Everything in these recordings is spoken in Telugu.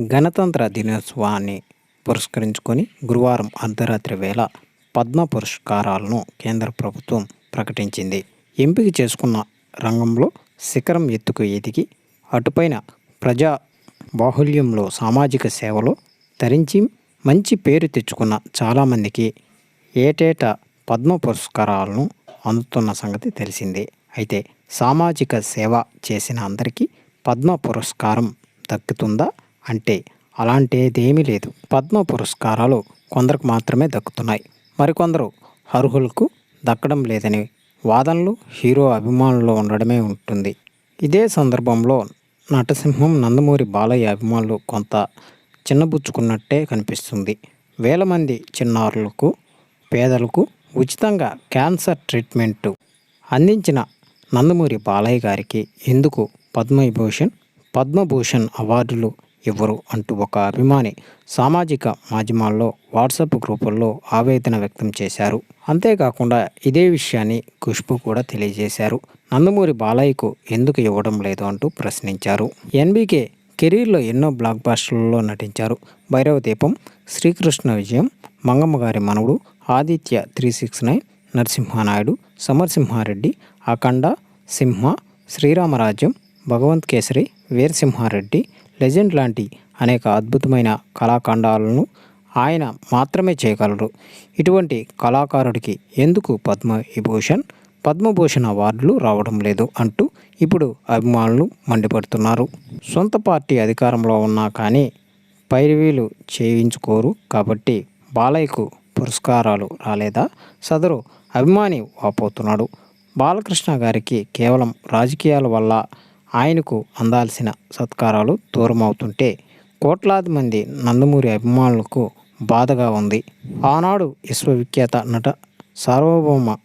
గణతంత్ర దినోత్సవాన్ని పురస్కరించుకొని గురువారం అర్ధరాత్రి వేళ పద్మ పురస్కారాలను కేంద్ర ప్రభుత్వం ప్రకటించింది. ఎంపిక చేసుకున్న రంగంలో శిఖరం ఎత్తుకు ఎదిగి అటుపైన ప్రజా బాహుల్యంలో సామాజిక సేవలో తరించి మంచి పేరు తెచ్చుకున్న చాలామందికి ఏటేటా పద్మ పురస్కారాలను అందుతున్న సంగతి తెలిసిందే. అయితే సామాజిక సేవ చేసిన అందరికీ పద్మ పురస్కారం దక్కుతుందా? అంటే అలాంటిదేమీ లేదు. పద్మ పురస్కారాలు కొందరికి మాత్రమే దక్కుతున్నాయి. మరికొందరు అర్హులకు దక్కడం లేదని వాదనలు హీరో అభిమానులు ఉండడమే ఉంటుంది. ఇదే సందర్భంలో నటసింహం నందమూరి బాలయ్య అభిమానులు కొంత చిన్నబుచ్చుకున్నట్టే కనిపిస్తుంది. వేల మంది చిన్నారులకు పేదలకు ఉచితంగా క్యాన్సర్ ట్రీట్మెంటు అందించిన నందమూరి బాలయ్య గారికి ఎందుకు పద్మవిభూషణ్ పద్మభూషణ్ అవార్డులు ఎవరు అంటూ ఒక అభిమాని సామాజిక మాధ్యమాల్లో వాట్సాప్ గ్రూపుల్లో ఆవేదన వ్యక్తం చేశారు. అంతేకాకుండా ఇదే విషయాన్ని ఖుష్బు కూడా తెలియజేశారు. నందమూరి బాలయ్యకు ఎందుకు ఇవ్వడం లేదు అంటూ ప్రశ్నించారు. ఎన్బీకే కెరీర్లో ఎన్నో బ్లాక్ బాస్టర్లలో నటించారు. భైరవ దీపం శ్రీకృష్ణ విజయం Mangamma Gari Manavadu Aditya three six nine Narasimha Naidu Samarasimha Reddy Akhanda Simha Sri Rama Rajyam Bhagavanth Kesari Veera Simha Reddy Legend లాంటి అనేక అద్భుతమైన కళాఖండాలను ఆయన మాత్రమే చేయగలరు. ఇటువంటి కళాకారుడికి ఎందుకు పద్మ విభూషణ్ పద్మభూషణ్ అవార్డులు రావడం లేదు అంటూ ఇప్పుడు అభిమానులు మండిపడుతున్నారు. సొంత పార్టీ అధికారంలో ఉన్నా కానీ పైరవీలు చేయించుకోరు కాబట్టి బాలయ్యకు పురస్కారాలు రాలేదా? సదరు అభిమాని వాపోతున్నాడు. బాలకృష్ణ గారికి కేవలం రాజకీయాల వల్ల ఆయనకు అందాల్సిన సత్కారాలు దూరమవుతుంటే కోట్లాది మంది నందమూరి అభిమానులకు బాధగా ఉంది. ఆనాడు విశ్వవిఖ్యాత నట సార్వభౌమ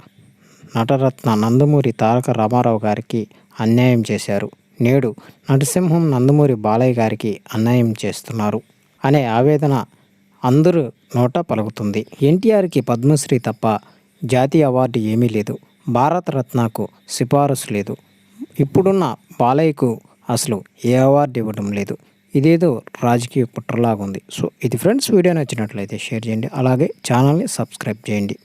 నటరత్న నందమూరి తారక రామారావు గారికి అన్యాయం చేశారు. నేడు నటసింహం నందమూరి బాలయ్య గారికి అన్యాయం చేస్తున్నారు అనే ఆవేదన అందరూ నోట పలుకుతుంది. ఎన్టీఆర్కి పద్మశ్రీ తప్ప జాతీయ అవార్డు ఏమీ లేదు. భారతరత్నకు సిఫారసు లేదు. ఇప్పుడున్న బాలయ్యకు అసలు ఏ అవార్డు ఇవ్వడం లేదు. ఇదేదో రాజకీయ కుట్రలాగా ఉంది సో ఇది ఫ్రెండ్స్ వీడియో నచ్చినట్లయితే షేర్ చేయండి. అలాగే ఛానల్ని సబ్స్క్రైబ్ చేయండి.